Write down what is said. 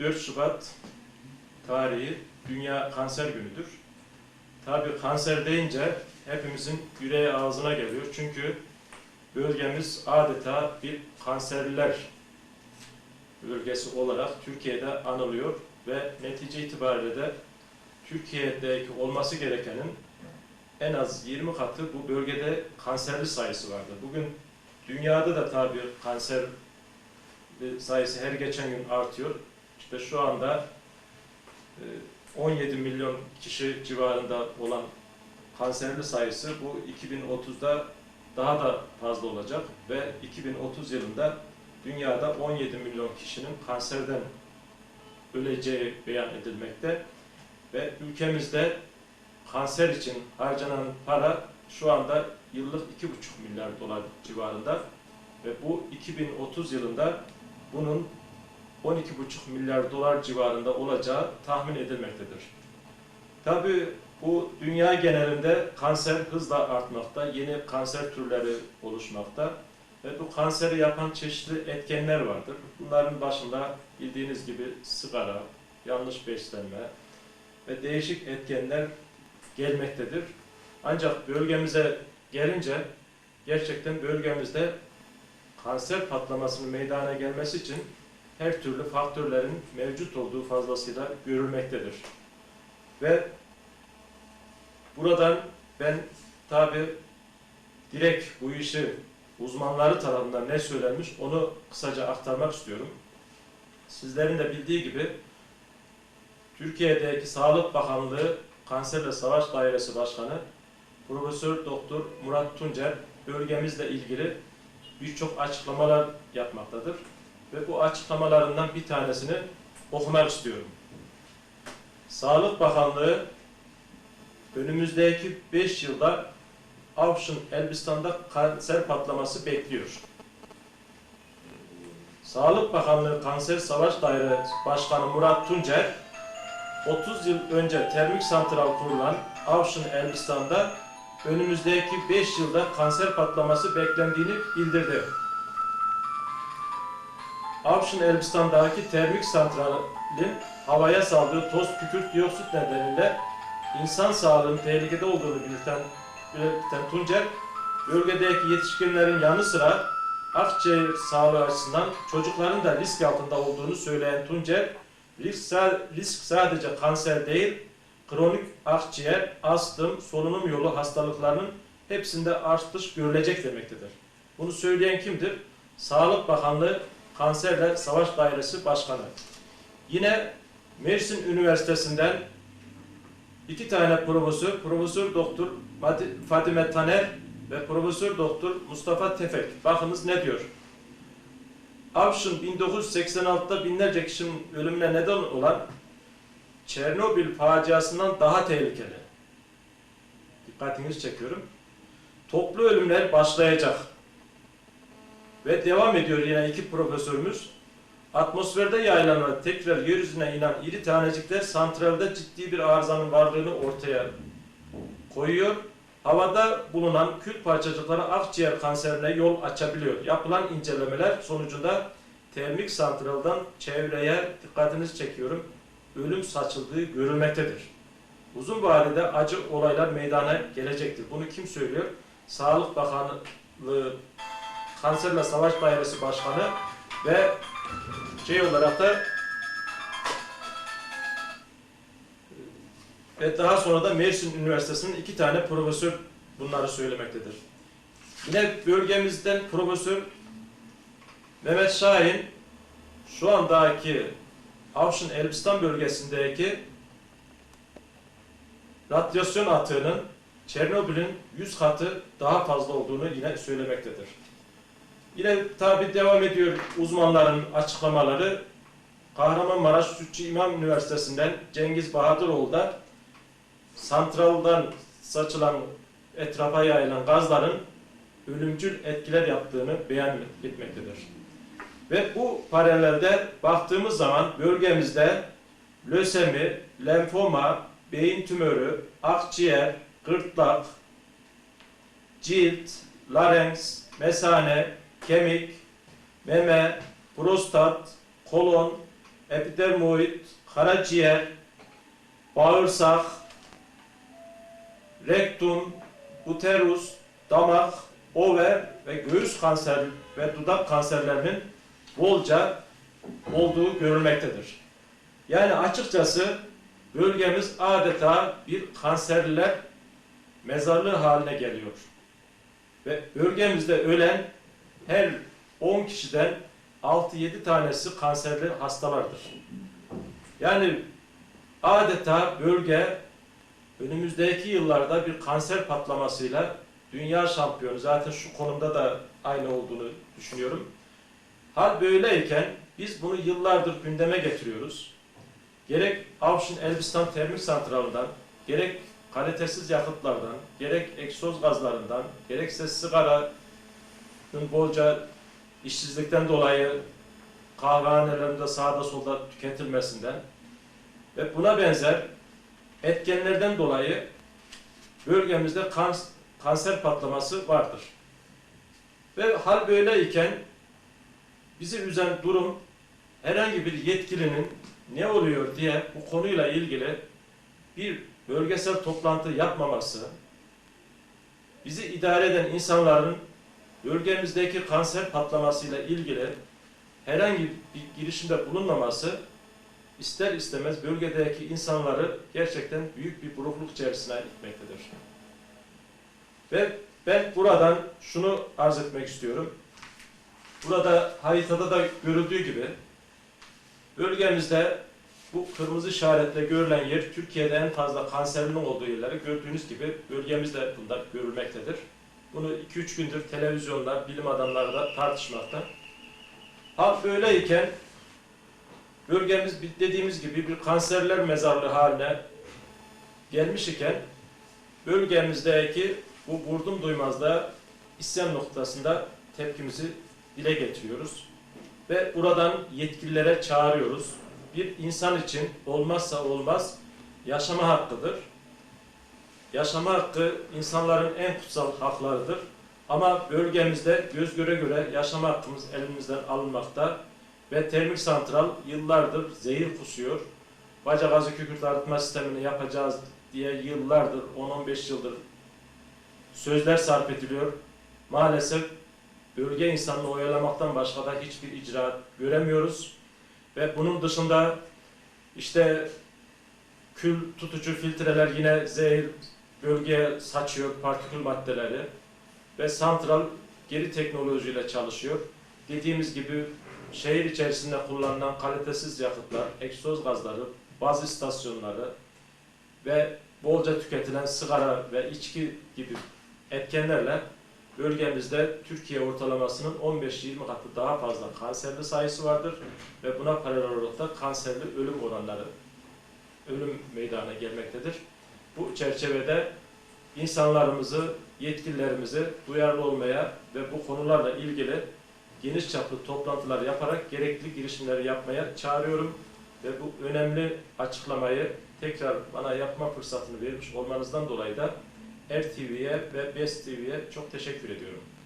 4 Şubat tarihi Dünya Kanser Günü'dür. Tabii kanser deyince hepimizin yüreği ağzına geliyor. Çünkü bölgemiz adeta bir kanserliler bölgesi olarak Türkiye'de anılıyor ve netice itibariyle de Türkiye'deki olması gerekenin en az 20 katı bu bölgede kanserli sayısı vardır. Bugün dünyada da tabii kanser sayısı her geçen gün artıyor. İşte şu anda e, 17 milyon kişi civarında olan kanserli sayısı bu 2030'da daha da fazla olacak ve 2030 yılında dünyada 17 milyon kişinin kanserden öleceği beyan edilmekte ve ülkemizde kanser için harcanan para şu anda yıllık 2,5 milyar dolar civarında ve bu 2030 yılında bunun 12,5 milyar dolar civarında olacağı tahmin edilmektedir. Tabii bu dünya genelinde kanser hızla artmakta, yeni kanser türleri oluşmakta ve bu kanseri yapan çeşitli etkenler vardır. Bunların başında bildiğiniz gibi sigara, yanlış beslenme ve değişik etkenler gelmektedir. Ancak bölgemize gelince gerçekten bölgemizde kanser patlamasının meydana gelmesi için her türlü faktörlerin mevcut olduğu fazlasıyla görülmektedir. Ve buradan ben tabi direkt bu işi uzmanları tarafından ne söylenmiş onu kısaca aktarmak istiyorum. Sizlerin de bildiği gibi Türkiye'deki Sağlık Bakanlığı Kanserle Savaş Dairesi Başkanı Profesör Doktor Murat Tuncer bölgemizle ilgili birçok açıklamalar yapmaktadır. Ve bu açıklamalarından bir tanesini okumak istiyorum. Sağlık Bakanlığı önümüzdeki 5 yılda Avşin Elbistan'da kanser patlaması bekliyor. Sağlık Bakanlığı Kanser Savaş Dairesi Başkanı Murat Tuncer 30 yıl önce termik santral kurulan Avşin Elbistan'da önümüzdeki 5 yılda kanser patlaması beklendiğini bildirdi. Avşin Elbistan'daki termik santralin havaya saldığı toz kükürt dioksit nedeniyle insan sağlığının tehlikede olduğunu belirten, belirten Tuncer, bölgedeki yetişkinlerin yanı sıra akciğer sağlığı açısından çocukların da risk altında olduğunu söyleyen Tuncer, risk, risk sadece kanser değil, kronik akciğer, astım, solunum yolu hastalıklarının hepsinde artış görülecek demektedir. Bunu söyleyen kimdir? Sağlık Bakanlığı Kanserle Savaş Dairesi Başkanı. Yine Mersin Üniversitesi'nden iki tane profesör, Profesör Doktor Fadime Taner ve Profesör Doktor Mustafa Tefek. Bakınız ne diyor? Avşin 1986'da binlerce kişinin ölümüne neden olan Çernobil faciasından daha tehlikeli. Dikkatinizi çekiyorum. Toplu ölümler başlayacak. Ve devam ediyor yine iki profesörümüz. Atmosferde yayılan ve tekrar yeryüzüne inen iri tanecikler santralde ciddi bir arızanın varlığını ortaya koyuyor. Havada bulunan kül parçacıkları akciğer kanserine yol açabiliyor. Yapılan incelemeler sonucunda termik santraldan çevreye dikkatinizi çekiyorum ölüm saçıldığı görülmektedir. Uzun vadede acı olaylar meydana gelecektir. Bunu kim söylüyor? Sağlık Bakanlığı Kanserle Savaş Dairesi Başkanı ve şey olarak da ve daha sonra da Mersin Üniversitesi'nin iki tane profesör bunları söylemektedir. Yine bölgemizden Profesör Mehmet Şahin şu andaki Avşin Elbistan bölgesindeki radyasyon atığının Çernobil'in 100 katı daha fazla olduğunu yine söylemektedir. Yine tabi devam ediyor uzmanların açıklamaları. Kahramanmaraş Sütçü İmam Üniversitesi'nden Cengiz Bahadıroğlu da santraldan saçılan etrafa yayılan gazların ölümcül etkiler yaptığını beyan etmektedir. Ve bu paralelde baktığımız zaman bölgemizde lösemi, lenfoma, beyin tümörü, akciğer, gırtlak, cilt, larynx, mesane, kemik, meme, prostat, kolon, epidermoid, karaciğer, bağırsak, rektum, uterus, damak, over ve göğüs kanseri ve dudak kanserlerinin bolca olduğu görülmektedir. Yani açıkçası bölgemiz adeta bir kanserliler mezarlığı haline geliyor. Ve bölgemizde ölen her 10 kişiden 6-7 tanesi kanserli hastalardır. Yani adeta bölge önümüzdeki yıllarda bir kanser patlamasıyla dünya şampiyonu zaten şu konumda da aynı olduğunu düşünüyorum. Hal böyleyken biz bunu yıllardır gündeme getiriyoruz. Gerek Avşin Elbistan Termik Santralı'ndan, gerek kalitesiz yakıtlardan, gerek egzoz gazlarından, gerekse bolca işsizlikten dolayı kahvehanelerinde sağda solda tüketilmesinden ve buna benzer etkenlerden dolayı bölgemizde kans- kanser patlaması vardır. Ve hal böyleyken bizi üzen durum herhangi bir yetkilinin ne oluyor diye bu konuyla ilgili bir bölgesel toplantı yapmaması, bizi idare eden insanların bölgemizdeki kanser patlamasıyla ilgili herhangi bir girişimde bulunmaması ister istemez bölgedeki insanları gerçekten büyük bir burukluk içerisine itmektedir. Ve ben buradan şunu arz etmek istiyorum. Burada haritada da görüldüğü gibi bölgemizde bu kırmızı işaretle görülen yer Türkiye'de en fazla kanserinin olduğu yerleri gördüğünüz gibi bölgemizde bunda görülmektedir. Bunu 2-3 gündür televizyonda bilim adamları da tartışmakta. Ha böyleyken bölgemiz dediğimiz gibi bir kanserler mezarlığı haline gelmiş iken bölgemizdeki bu vurdum duymazlığa isyan noktasında tepkimizi dile getiriyoruz. Ve buradan yetkililere çağırıyoruz. Bir insan için olmazsa olmaz yaşama hakkıdır. Yaşama hakkı insanların en kutsal haklarıdır. Ama bölgemizde göz göre göre yaşama hakkımız elimizden alınmakta ve termik santral yıllardır zehir kusuyor. Baca gazı kükürt arıtma sistemini yapacağız diye yıllardır, 10-15 yıldır sözler sarf ediliyor. Maalesef bölge insanını oyalamaktan başka da hiçbir icraat göremiyoruz. Ve bunun dışında işte kül tutucu filtreler yine zehir bölgeye saçıyor partikül maddeleri ve santral geri teknolojiyle çalışıyor. Dediğimiz gibi şehir içerisinde kullanılan kalitesiz yakıtlar, egzoz gazları, baz istasyonları ve bolca tüketilen sigara ve içki gibi etkenlerle bölgemizde Türkiye ortalamasının 15-20 katı daha fazla kanserli sayısı vardır ve buna paralel olarak da kanserli ölüm oranları ölüm meydana gelmektedir. Bu çerçevede insanlarımızı, yetkililerimizi duyarlı olmaya ve bu konularla ilgili geniş çaplı toplantılar yaparak gerekli girişimleri yapmaya çağırıyorum ve bu önemli açıklamayı tekrar bana yapma fırsatını vermiş olmanızdan dolayı da RTV'ye ve BES TV'ye çok teşekkür ediyorum.